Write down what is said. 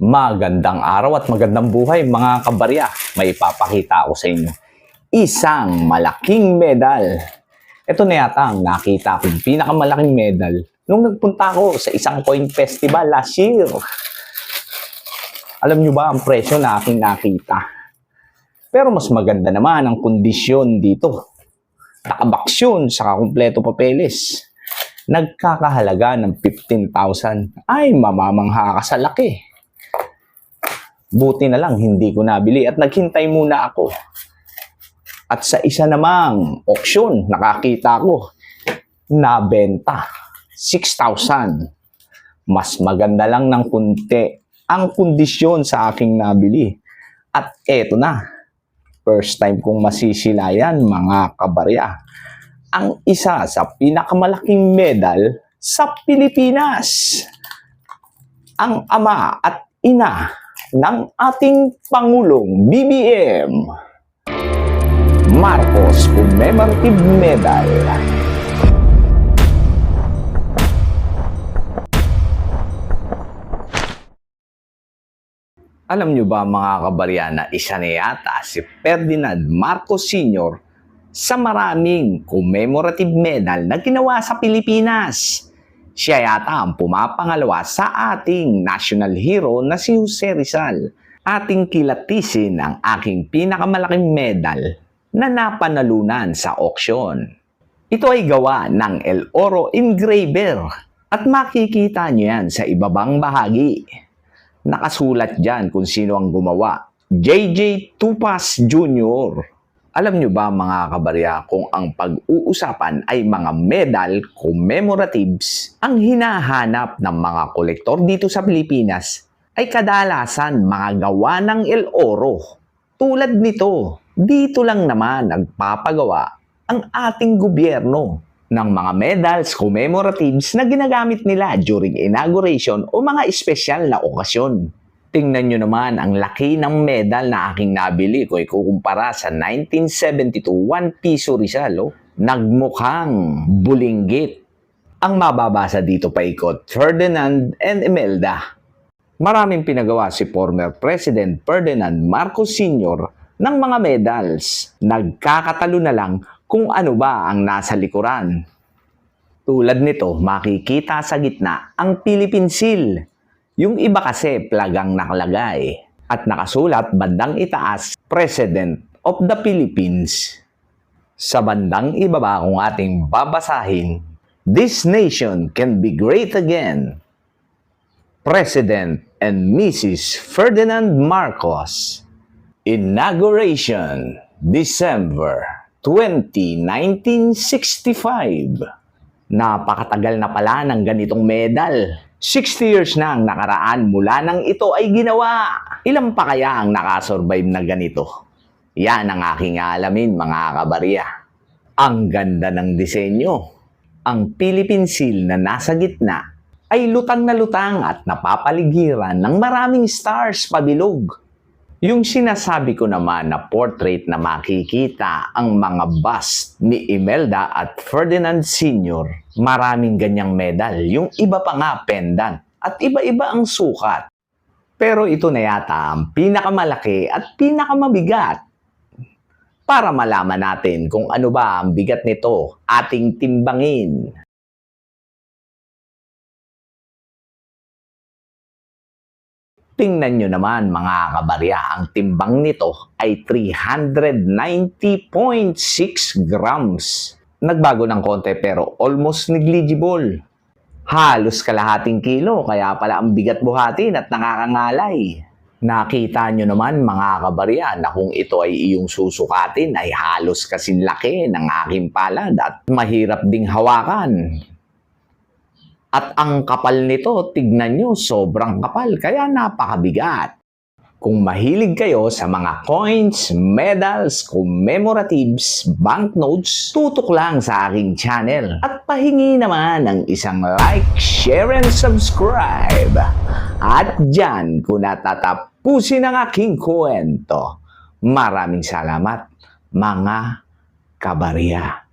Magandang araw at magandang buhay mga kabarya. May ipapakita ako sa inyo. Isang malaking medal. Ito na yata ang nakita kong pinakamalaking medal nung nagpunta ako sa isang coin festival last year. Alam nyo ba ang presyo na aking nakita? Pero mas maganda naman ang kondisyon dito. Nakabaksyon sa kumpleto papeles. Nagkakahalaga ng 15,000. Ay, mamamangha ka sa laki. Buti na lang hindi ko nabili at naghintay muna ako. At sa isa namang auction, nakakita ko, nabenta. 6,000. Mas maganda lang ng kunti ang kondisyon sa aking nabili. At eto na, first time kong masisilayan mga kabarya. Ang isa sa pinakamalaking medal sa Pilipinas. Ang ama at ina ng ating Pangulong BBM. Marcos Commemorative Medal. Alam nyo ba mga kabarya na isa na yata si Ferdinand Marcos Sr. sa maraming commemorative medal na ginawa sa Pilipinas. Siya yata ang pumapangalawa sa ating national hero na si Jose Rizal. Ating kilatisin ang aking pinakamalaking medal na napanalunan sa auction. Ito ay gawa ng El Oro Engraver at makikita nyo yan sa ibabang bahagi. Nakasulat dyan kung sino ang gumawa. JJ Tupas Jr. Alam nyo ba mga kabarya kung ang pag-uusapan ay mga medal commemoratives, ang hinahanap ng mga kolektor dito sa Pilipinas ay kadalasan mga gawa ng El Oro. Tulad nito, dito lang naman nagpapagawa ang ating gobyerno ng mga medals commemoratives na ginagamit nila during inauguration o mga espesyal na okasyon. Tingnan nyo naman ang laki ng medal na aking nabili ko ikukumpara sa 1972 1 piso Rizal. Oh. Nagmukhang bulinggit. Ang mababasa dito pa ikot, Ferdinand and Imelda. Maraming pinagawa si former President Ferdinand Marcos Sr. ng mga medals. Nagkakatalo na lang kung ano ba ang nasa likuran. Tulad nito, makikita sa gitna ang Philippine Seal. Yung iba kasi plagang nakalagay at nakasulat bandang itaas, President of the Philippines. Sa bandang ibaba kung ating babasahin, This nation can be great again. President and Mrs. Ferdinand Marcos. Inauguration, December 20, 1965. Napakatagal na pala ng ganitong medal. 60 years na ang nakaraan mula nang ito ay ginawa. Ilan pa kaya ang nakasurvive na ganito? Yan ang aking alamin mga kabarya. Ang ganda ng disenyo. Ang Philippine Seal na nasa gitna ay lutang na lutang at napapaligiran ng maraming stars pabilog. Yung sinasabi ko naman na portrait na makikita ang mga bust ni Imelda at Ferdinand Sr., maraming ganyang medal. Yung iba pa nga pendant at iba-iba ang sukat. Pero ito na yata ang pinakamalaki at pinakamabigat. Para malaman natin kung ano ba ang bigat nito, ating timbangin. Tingnan nyo naman mga kabarya, ang timbang nito ay 390.6 grams. Nagbago ng konti pero almost negligible. Halos kalahating kilo, kaya pala ang bigat buhatin at nakakangalay. Nakita nyo naman mga kabarya na kung ito ay iyong susukatin ay halos kasing laki ng aking palad at mahirap ding hawakan. At ang kapal nito, tignan nyo, sobrang kapal, kaya napakabigat. Kung mahilig kayo sa mga coins, medals, commemoratives, banknotes, tutok lang sa aking channel. At pahingi naman ng isang like, share, and subscribe. At dyan ko natatapusin ang aking kwento. Maraming salamat, mga kabarya.